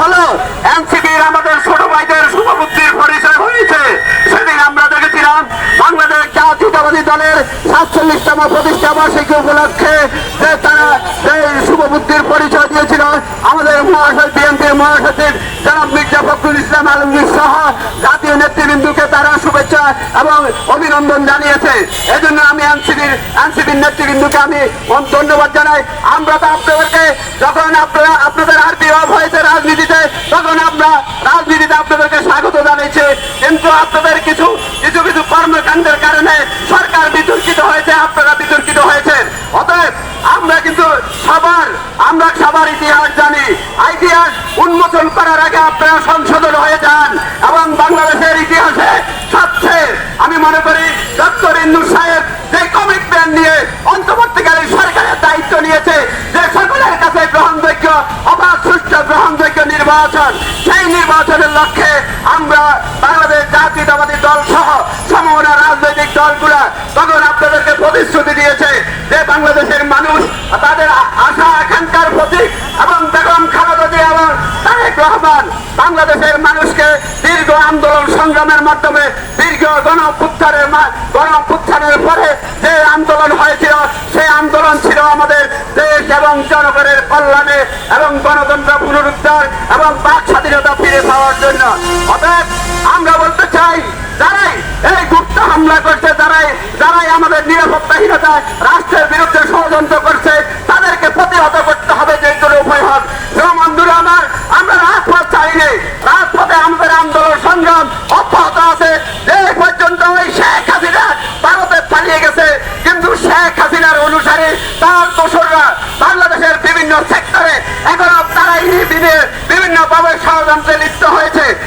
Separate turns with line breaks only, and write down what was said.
হলো এনসিপির আমাদের ছোট ভাইদের শুভবুদ্ধির পরিচয় হয়েছে। সেদিন আমরা দেখেছিলাম বাংলাদেশ জাতীয়তাবাদী দলের সাতচল্লিশতম প্রতিষ্ঠা বার্ষিকী উপলক্ষে যে তারা যে শুভবুদ্ধির পরিচয় দিয়েছিল, আমাদের মহাসচিব বিএনপির মহাসচিব জনাব মির্জা ফখরুল ইসলাম আলমগীর সহ জাতীয় নেতৃবৃন্দকে তারা শুভেচ্ছা এবং অভিনন্দন জানিয়েছে। এজন্য আমি এনসিপির এনসিপির নেতৃবৃন্দকে আমি ধন্যবাদ জানাই। আমরা তো আপনাদেরকে যখন আপনারা, আপনাদের বিতর্কিত আপনারা বিতর্কিত হয়েছেন। অতএব আমরা কিন্তু সবার, আমরা সবার ইতিহাস জানি। ইতিহাস উন্মোচন করার আগে আপনারা সংশোধন হয়ে যান এবং বাংলাদেশের ইতিহাসে সবচেয়ে আমি মনে করি ডক্টর ইন্দু সাহেব যে কমিটমেন্ট নিয়ে অন্তর্বর্তীকালীন সরকারের দায়িত্ব নিয়েছে, যে সকলের কাছে গ্রহণযোগ্য, অবাধ, সুষ্ঠু গ্রহণযোগ্য নির্বাচন, সেই নির্বাচনের লক্ষ্যে আমরা বাংলাদেশ জাতীয়তাবাদী দল সহ সমমনা রাজনৈতিক দলগুলা তখন প্রতিশ্রুতি দিয়েছে যে বাংলাদেশের মানুষ তাদের আশা, আকাঙ্ক্ষার প্রতীক এবং বেগম খালেদা জিয়া তারেক রহমান বাংলাদেশের মানুষকে দীর্ঘ আন্দোলন সংগ্রামের মাধ্যমে, দীর্ঘ গণপুত্থানের গণপুত্থানের পরে যে আন্দোলন হয়েছিল, সেই আন্দোলন ছিল আমাদের দেশ এবং জনগণের কল্যাণে এবং গণতন্ত্র পুনরুদ্ধার এবং বাক স্বাধীনতা ফিরে পাওয়ার জন্য। অতএব আমরা বলতে চাই, যারাই এই গুপ্ত হামলা করছে, যারাই যারাই আমাদের নিরাপত্তাহীনতায় রাষ্ট্রের বিরুদ্ধে ষড়যন্ত্র করছে, তাদেরকে প্রতিহত করতে হবে যে কোনো উপায় হোক। বন্ধুরা আমার, আমরা রাজপথ চাইনি রাজপথে আমাদের আন্দোলন, সংগ্রাম অব্যাহত আছে। যে পর্যন্ত ওই শেখ হাসিনা ভারতে পালিয়ে গেছে। কিন্তু শেখ হাসিনার অনুসারে তার দোসররা বাংলাদেশের বিভিন্ন সেক্টরে এখন তারা এখনও তারাই বিনে